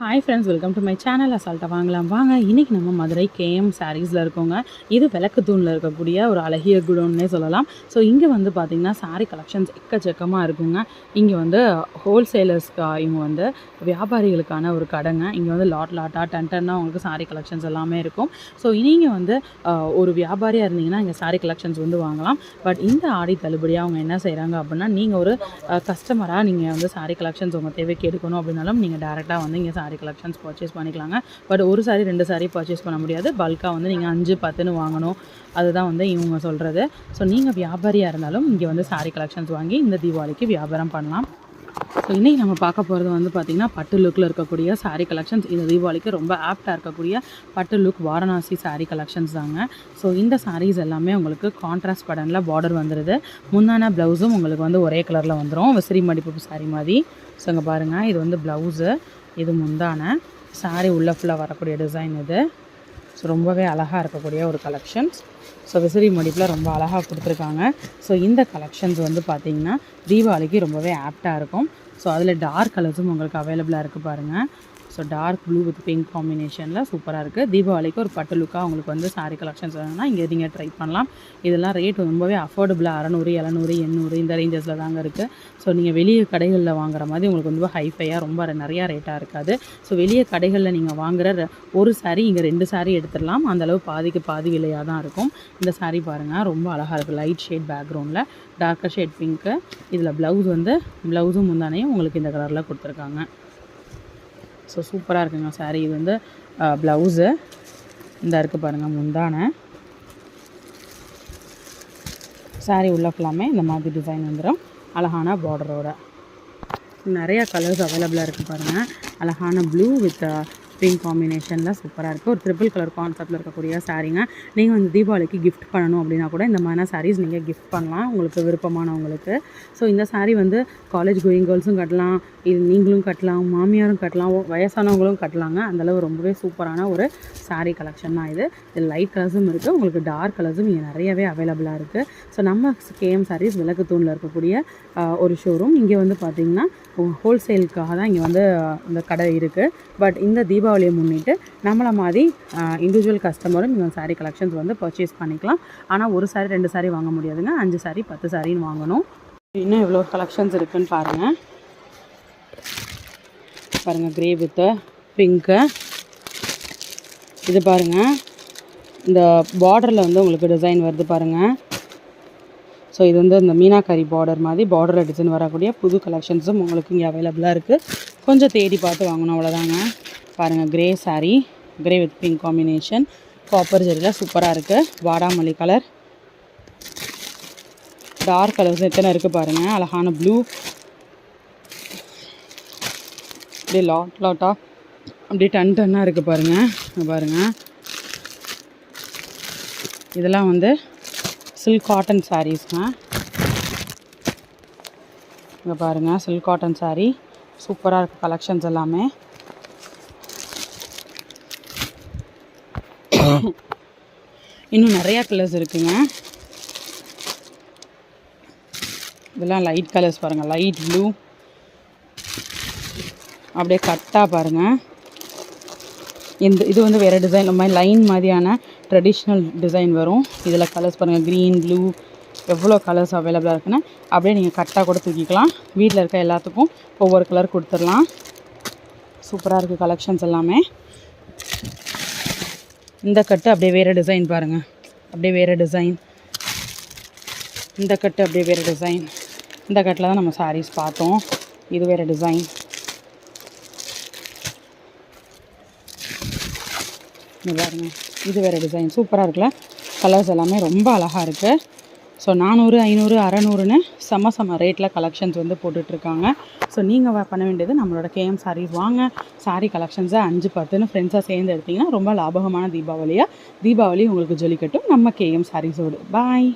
Hi friends welcome to my channel அசால்ட்டாக வாங்கலாம். வாங்க இன்றைக்கி நம்ம மதுரை கேஎம் சாரீஸில் இருக்கோங்க. இது விளக்கு தூணில் இருக்கக்கூடிய ஒரு அழகிய குடோன்னே சொல்லலாம். ஸோ இங்கே வந்து பார்த்திங்கன்னா சாரீ கலெக்ஷன்ஸ் எக்கச்சக்கமாக இருக்குங்க. இங்கே வந்து ஹோல்சேலர்ஸ்க்கு இவங்க வந்து வியாபாரிகளுக்கான ஒரு கடைங்க. இங்கே வந்து லாட் லாட்டாக டன் டன்னாக உங்களுக்கு சாரீ கலெக்ஷன்ஸ் எல்லாமே இருக்கும். ஸோ நீங்கள் வந்து ஒரு வியாபாரியாக இருந்தீங்கன்னா இங்கே சாரீ கலெக்ஷன்ஸ் வந்து வாங்கலாம். பட் இந்த ஆடி தள்ளுபடியாக அவங்க என்ன செய்கிறாங்க அப்படின்னா நீங்கள் ஒரு கஸ்டமராக நீங்கள் வந்து சாரீ கலெக்ஷன்ஸ் உங்கள் தேவைக்கு எடுக்கணும் அப்படின்னாலும் நீங்கள் டேரெக்டாக வந்து இங்கே சாரீ கலெக்ஷன்ஸ் பர்ச்சேஸ் பண்ணிக்கலாங்க. பட் ஒரு சாரீ ரெண்டு சாரீ பர்ச்சேஸ் பண்ண முடியாது. பல்காக வந்து நீங்கள் அஞ்சு பத்துன்னு வாங்கணும். அதுதான் வந்து இவங்க சொல்கிறது ஸோ நீங்கள் வியாபாரியாக இருந்தாலும் இங்கே வந்து சாரீ கலெக்ஷன்ஸ் வாங்கி இந்த தீபாவளிக்கு வியாபாரம் பண்ணலாம். ஸோ இன்றைக்கி நம்ம பார்க்க போகிறது வந்து பார்த்திங்கன்னா பட்டு லுக்கில் இருக்கக்கூடிய சாரீ கலெக்ஷன்ஸ் இந்த தீபாவளிக்கு ரொம்ப ஆப்டாக இருக்கக்கூடிய பட்டு லுக் வாரணாசி சாரீ கலெக்ஷன்ஸ் தாங்க. ஸோ இந்த சாரீஸ் எல்லாமே உங்களுக்கு கான்ட்ராஸ்ட் படனில் பார்டர் வந்துடுது முந்தான ப்ளவுஸும் உங்களுக்கு வந்து ஒரே கலரில் வந்துடும் விசிறி மடிப்பு சாரீ மாதிரி. ஸோ இங்கே பாருங்கள் இது வந்து ப்ளவுஸு இது முந்தான. சாரீ உள்ளே ஃபுல்லாக வரக்கூடிய டிசைன் இது. ஸோ ரொம்பவே அழகாக இருக்கக்கூடிய ஒரு கலெக்ஷன்ஸ் ஸோ விசிறி மடிப்பில் ரொம்ப அழகாக கொடுத்துருக்காங்க. ஸோ இந்த கலெக்ஷன்ஸ் வந்து பார்த்திங்கன்னா தீபாவளிக்கு ரொம்பவே ஆப்டாக இருக்கும். ஸோ அதில் டார்க் கலர்ஸும் உங்களுக்கு அவைலபிளாக இருக்குது பாருங்கள் so dark blue with pink காம்பினேஷனில் சூப்பராக இருக்குது தீபாவளிக்கு ஒரு பட்டு லுக்காக உங்களுக்கு வந்து saree கலெக்ஷன்ஸ் வேணும்னா இங்கே நீங்கள் ட்ரை பண்ணலாம். இதெல்லாம் ரேட் ரொம்பவே அஃபோர்டபுளாக அறநூறு எழுநூறு எண்ணூறு இந்த ரேஞ்சஸில் தாங்க இருக்குது ஸோ நீங்கள் வெளியே கடைகளில் வாங்குற மாதிரி உங்களுக்கு ரொம்ப ஹைஃபையாக ரொம்ப நிறையா ரேட்டாக இருக்காது. ஸோ வெளியே கடைகளில் நீங்கள் வாங்குகிற ஒரு சாரீ இங்கே ரெண்டு saree எடுத்துடலாம். அந்த அளவு பாதிக்கு பாதி விலையாக தான் இருக்கும். இந்த saree பாருங்கள் ரொம்ப அழகாக இருக்குது லைட் ஷேட் பேக்ரவுண்டில் டார்க்கர் ஷேட் பிங்க்கு இதில் ப்ளவுஸ் வந்து ப்ளவுஸும் முந்தானையும் உங்களுக்கு இந்த கலரில் கொடுத்துருக்காங்க. ஸோ சூப்பராக இருக்குங்க saree. இது வந்து ப்ளவுஸு இந்த இருக்குது பாருங்கள் முந்தானை. saree உள்ள ஃபுல்லாமே இந்த மாதிரி டிசைன் வந்துடும் அழகான பார்டரோட நிறைய கலர்ஸ் அவைலபிளாக இருக்குது பாருங்கள் அழகான ப்ளூ வித் பிங்க் காம்பினேஷனில் சூப்பராக இருக்குது ஒரு ட்ரிபிள் கலர் கான்செப்டில் இருக்கக்கூடிய சாரீங்க நீங்கள் வந்து தீபாவளிக்கு கிஃப்ட் பண்ணணும் அப்படின்னா கூட இந்த மாதிரியான சாரீஸ் நீங்கள் கிஃப்ட் பண்ணலாம். உங்களுக்கு விருப்பமானவங்களுக்கு. ஸோ இந்த சாரீ வந்து காலேஜ் கோயிங் கேர்ள்ஸும் கட்டலாம். இது நீங்களும் கட்டலாம் மாமியாரும் கட்டலாம் வயசானவங்களும் கட்டலாங்க. அந்தளவு ரொம்பவே சூப்பரான ஒரு சாரீ கலெக்ஷன் தான் இது. இது லைட் கலர்ஸும் இருக்குது உங்களுக்கு டார்க் கலர்ஸும் இங்கே நிறையவே அவைலபிளாக இருக்குது ஸோ நம்ம கேஎம் சாரீஸ் விளக்கு தூணில் இருக்கக்கூடிய ஒரு ஷோரூம் இங்கே வந்து பார்த்திங்கன்னா ஹோல்சேலுக்காக தான் இங்கே வந்து இந்த கடை இருக்குது பட் இந்த தீபாவளியை முன்னிட்டு நம்மளை மாதிரி இண்டிவிஜுவல் கஸ்டமரும் இந்த சாரீ கலெக்ஷன்ஸ் வந்து பர்ச்சேஸ் பண்ணிக்கலாம். ஆனால் ஒரு சாரீ ரெண்டு சாரீ வாங்க முடியாதுங்க. அஞ்சு saree பத்து சாரின்னு வாங்கணும். இன்னும் எவ்வளோ கலெக்ஷன்ஸ் இருக்குன்னு பாருங்கள் பாருங்கள் க்ரே வித்து பிங்க்கு இது பாருங்கள் இந்த பார்டரில் வந்து உங்களுக்கு டிசைன் வருது பாருங்கள் ஸோ இது வந்து இந்த மீனாக்கரி பார்டர் மாதிரி பார்டரில் டிசைன் வரக்கூடிய புது கலெக்ஷன்ஸும் உங்களுக்கு இங்கே அவைலபிளாக இருக்குது கொஞ்சம் தேடி பார்த்து வாங்கணும் அவ்வளோதாங்க பாருங்கள் grey sari grey with pink combination copper ஜெரியில் சூப்பராக இருக்குது வாடாமல்லி கலர் டார்க் கலர்ஸ் எத்தனை இருக்குது பாருங்கள் அழகான ப்ளூ அப்படியே லாட் லாட்டாக அப்படியே டன் டன்னாக இருக்குது பாருங்கள் பாருங்கள் இதெல்லாம் வந்து சில்க் காட்டன் சாரீஸ்ங்க இங்கே பாருங்கள் சில்க் காட்டன் சாரீ சூப்பராக இருக்குது கலெக்ஷன்ஸ் எல்லாமே. இன்னும் நிறையா கலர்ஸ் இருக்குங்க. இதெல்லாம் லைட் கலர்ஸ் பாருங்கள் லைட் ப்ளூ அப்படியே கட்டாக பாருங்கள் இந்த இது வந்து வேறு டிசைன் இந்த மாதிரி லைன் மாதிரியான ட்ரெடிஷ்னல் டிசைன் வரும். இதில் கலர்ஸ் பாருங்கள் க்ரீன் ப்ளூ எவ்வளோ கலர்ஸ் அவைலபிளாக இருக்குன்னு அப்படியே நீங்கள் கட்டாக கூட தூக்கிக்கலாம். வீட்டில் இருக்க எல்லாத்துக்கும் ஒவ்வொரு கலர் கொடுத்துடலாம். சூப்பராக இருக்குது கலெக்ஷன்ஸ் எல்லாமே. இந்த கட்டு அப்படியே வேறு டிசைன் பாருங்கள் அப்படியே வேறு டிசைன் இந்த கட்டு அப்படியே வேறு டிசைன் இந்த கட்டில் தான் நம்ம சாரீஸ் பார்த்தோம். இது வேறு டிசைன் பாருங்கள் இது வேறு டிசைன் சூப்பராக இருக்குல்ல? கலர்ஸ் எல்லாமே ரொம்ப அழகாக இருக்குது ஸோ நானூறு ஐநூறு அறநூறுன்னு செம செம ரேட்டில் கலெக்ஷன்ஸ் வந்து போட்டுட்ருக்காங்க. ஸோ நீங்கள் பண்ண வேண்டியது நம்மளோட கேஎம் சாரீஸ் வாங்க சாரீ கலெக்ஷன்ஸை அஞ்சு பத்துன்னு ஃப்ரெண்ட்ஸாக சேர்ந்து எடுத்திங்கன்னா ரொம்ப லாபகமான தீபாவளியாக தீபாவளி உங்களுக்கு ஜொலிக்கட்டும். நம்ம கேஎம் சாரீஸோடு பாய்